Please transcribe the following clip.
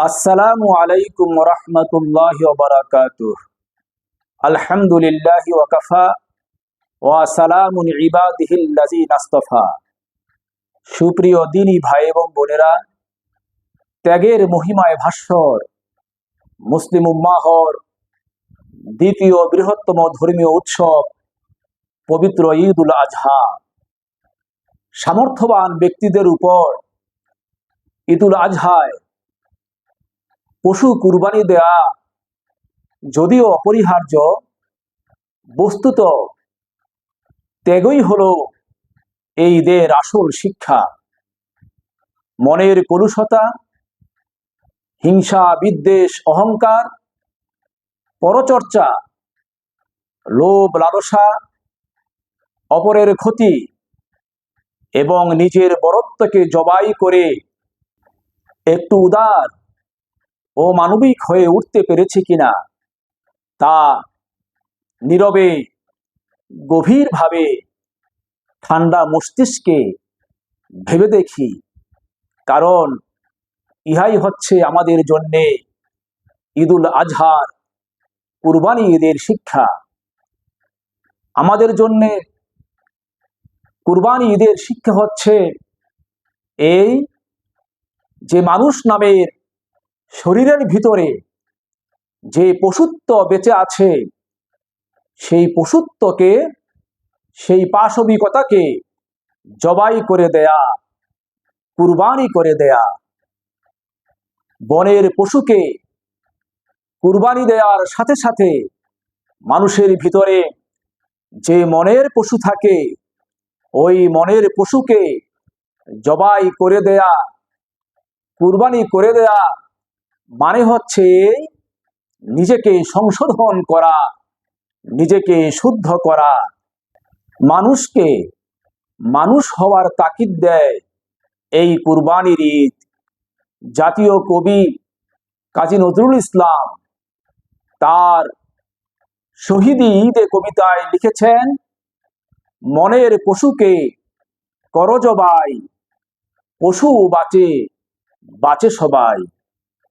আসসালামু আলাইকুম রহমতুল্লাহ বারাকাত আলহামদুলিল্লাহ ওয়াকাফা ওয়া সালামুন ইবাদিহিল্লাজি সুপ্রিয় দিনী ভাই এবং বোনেরা, ত্যাগের মহিমায় ভাস্বর মুসলিম উম্মাহর দ্বিতীয় বৃহত্তম ধর্মীয় উৎসব পবিত্র ঈদ উল আজহা। সামর্থ্যবান ব্যক্তিদের উপর ঈদুল আজহায় পশু কুরবানি দেয়া যদিও অপরিহার্য, বস্তুত ত্যাগই হলো এই ঈদের আসল শিক্ষা। মনের কলুষতা, হিংসা, বিদ্বেষ, অহংকার, পরচর্চা, লোভ, লালসা, অপরের ক্ষতি এবং নিজের বরত্বকে জবাই করে একটু উদার ও মানবিক হয়ে উঠতে পেরেছে কিনা তা নীরবে, গভীরভাবে ঠান্ডা মস্তিষ্কে ভেবে দেখি। কারণ ইহাই হচ্ছে আমাদের জন্যে ঈদুল আজহার কুরবানি ঈদের শিক্ষা। আমাদের জন্যে কুরবানি ঈদের শিক্ষা হচ্ছে এই যে মানুষ নামের শরীরের ভিতরে যে পশুত্ব বেঁচে আছে, সেই পশুত্বকে, সেই পাশবিকতাকে জবাই করে দেয়া, কুরবানি করে দেয়া, বনের পশুকে কুরবানি দেওয়ার সাথে সাথে মানুষের ভিতরে যে মনের পশু থাকে, ওই মনের পশুকে জবাই করে দেয়া, কুরবানি করে দেয়া মানে হচ্ছে নিজেকে সংশোধন করা, নিজেকে শুদ্ধ করা। মানুষকে মানুষ হওয়ার তাকিদ দেয় এই কুরবানির ঈদ। জাতীয় কবি কাজী নজরুল ইসলাম তার শহীদি ঈদে কবিতায় লিখেছেন, মনের পশুকে করজবাই, পশু বাঁচে বাঁচে সবাই।